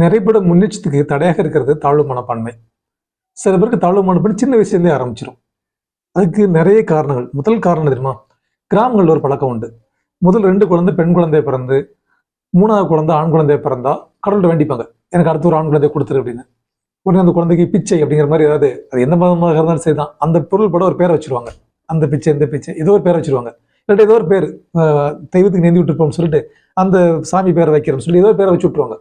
நிறைப்பட முன்னேற்றத்துக்கு தடையாக இருக்கிறது தாழ்வு மனப்பான்மை. சில பேருக்கு தாழ்வு மனப்பான்மை சின்ன வயசுலேருந்தே ஆரம்பிச்சிடும் அதுக்கு நிறைய காரணங்கள். முதல் காரணம் தெரியுமா? கிராமங்களில் ஒரு பழக்கம் உண்டு. முதல் ரெண்டு குழந்தை பெண் குழந்தை பிறந்து மூணாவது குழந்தை ஆண் குழந்தை பிறந்தா கடவுள்கிட்ட வேண்டிப்பாங்க. எனக்கு அடுத்த ஒரு ஆண் குழந்தை கொடுத்துரு அப்படின்னு. உடனே அந்த குழந்தைக்கு பிச்சை அப்படிங்கிற மாதிரி ஏதாவது அது எந்த மதமாக இருந்தாலும் சரி தான் அந்த பொருள் பட ஒரு பேரை வச்சிருவாங்க. அந்த பிச்சை இந்த பிச்சை ஏதோ ஒரு பேரை வச்சிருவாங்க. இல்லாட்டி ஏதோ ஒரு பேர் தெய்வத்துக்கு நேர்ந்து விட்டுருப்போம்னு சொல்லிட்டு அந்த சாமி பேரை வைக்கிறோம்னு சொல்லி ஏதோ பேரை வச்சு விட்டுருவாங்க.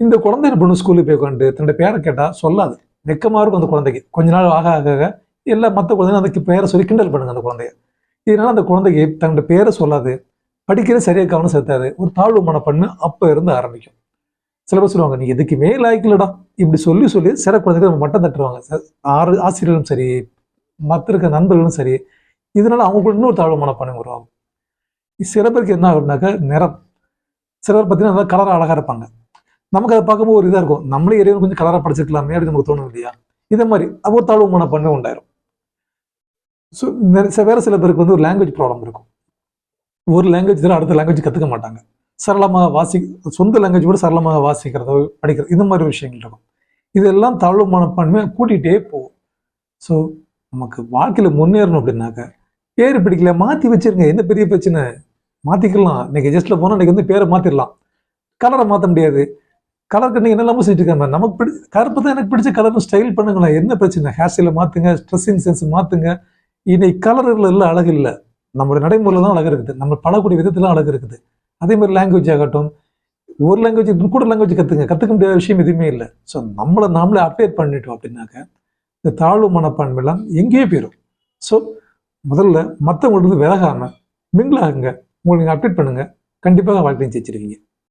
இந்த குழந்தை என்ன பண்ணும் ஸ்கூலுக்கு போய் உட்காந்து தன்னோட பேரை கேட்டால் சொல்லாது. வெக்கமாக இருக்கும் அந்த குழந்தைக்கு. கொஞ்ச நாள் ஆக ஆக ஆக எல்லா மற்ற குழந்தைங்க அந்த பேரை சொல்லி கிண்டல் பண்ணுங்க அந்த குழந்தைய. இதனால் அந்த குழந்தைக்கு தன்னோட பேரை சொல்லாது படிக்கிறது சரியாக கவனம் செலுத்தாது ஒரு தாழ்வு மனப்பண்ணு அப்போ இருந்து ஆரம்பிக்கும். சில பேர் சொல்லுவாங்க நீ எதுக்குமே லாய்க்கலடா இப்படி சொல்லி சொல்லி சில குழந்தைகள் நம்ம மட்டம் தட்டுவாங்க. ஆறு ஆசிரியர்களும் சரி மற்ற இருக்க நண்பர்களும் சரி இதனால அவங்களுக்கு இன்னொரு தாழ்வு மனப்பான்மை உருவாகும். சில பேருக்கு என்ன ஆகும்னாக்கா நிறம். சிலர் பார்த்தீங்கன்னா நல்லா கலராக அழகாக இருப்பாங்க. நமக்கு அதை பார்க்கும்போது ஒரு இதாக இருக்கும். நம்மளே இறைவன் கொஞ்சம் கலராக படிச்சிருக்கலாமே அப்படின்னு நமக்கு தோணும் இல்லையா? இதே மாதிரி ஒரு தாழ்வு மனப்பான்மை உண்டாயிரும். ஸோ வேறு சில பேருக்கு வந்து ஒரு லாங்குவேஜ் ப்ராப்ளம் இருக்கும். ஒரு லாங்குவேஜ் தான் அடுத்த லாங்குவேஜ் கற்றுக்க மாட்டாங்க. சரளமாக வாசி சொந்த லாங்குவேஜ் கூட சரளமாக வாசிக்கிறதோ படிக்கிறது இந்த மாதிரி விஷயங்கள் இருக்கும். இதெல்லாம் தாழ்வு மனப்பான்மை கூட்டிகிட்டே போகும். ஸோ நமக்கு வாழ்க்கையில் முன்னேறணும் அப்படின்னாக்க பேர் பிடிக்கல மாற்றி வச்சிருங்க. என்ன பெரிய பிரச்சனை? மாற்றிக்கலாம் இன்னைக்கு ஜஸ்ட்டில் போனால் இன்றைக்கி வந்து பேரை மாற்றிடலாம் கலரை மாற்ற முடியாது. கலருக்கு நீங்கள் என்னெல்லாமோ செஞ்சுட்டு இருக்காங்க நமக்கு பிடி கருப்பு தான் எனக்கு பிடிச்ச கலர்னு ஸ்டைல் பண்ணுங்களேன். என்ன பிரச்சனை? ஹேர் ஸ்டைலை மாற்றுங்க ட்ரெஸ்ஸிங் சென்ஸ் மாற்றுங்க இன்னைக்கு கலரில் இல்லை அழகு இல்லை. நம்மளுடைய நடைமுறையில் தான் அழகு இருக்குது. நம்ம பழக்கூடிய விதத்தில் அழகு இருக்குது. அதே மாதிரி லாங்குவேஜ் ஆகட்டும். ஒரு லாங்குவேஜ் கூட லாங்குவேஜ் கற்றுங்க கற்றுக்க முடியாத விஷயம் எதுவுமே இல்லை. ஸோ நம்மளை நாமளே அப்டேட் பண்ணிட்டோம் அப்படின்னாக்க இந்த தாழ்வு மனப்பான்மைலாம் எங்கேயோ போயிடும் ஸோ முதல்ல மற்றவங்களுக்கு விலகாமல் மிங்கிளாகுங்க உங்களுக்கு நீங்கள் அப்டேட் பண்ணுங்கள் கண்டிப்பாக வாழ்க்கையும் ஜெயிச்சிருவீங்க.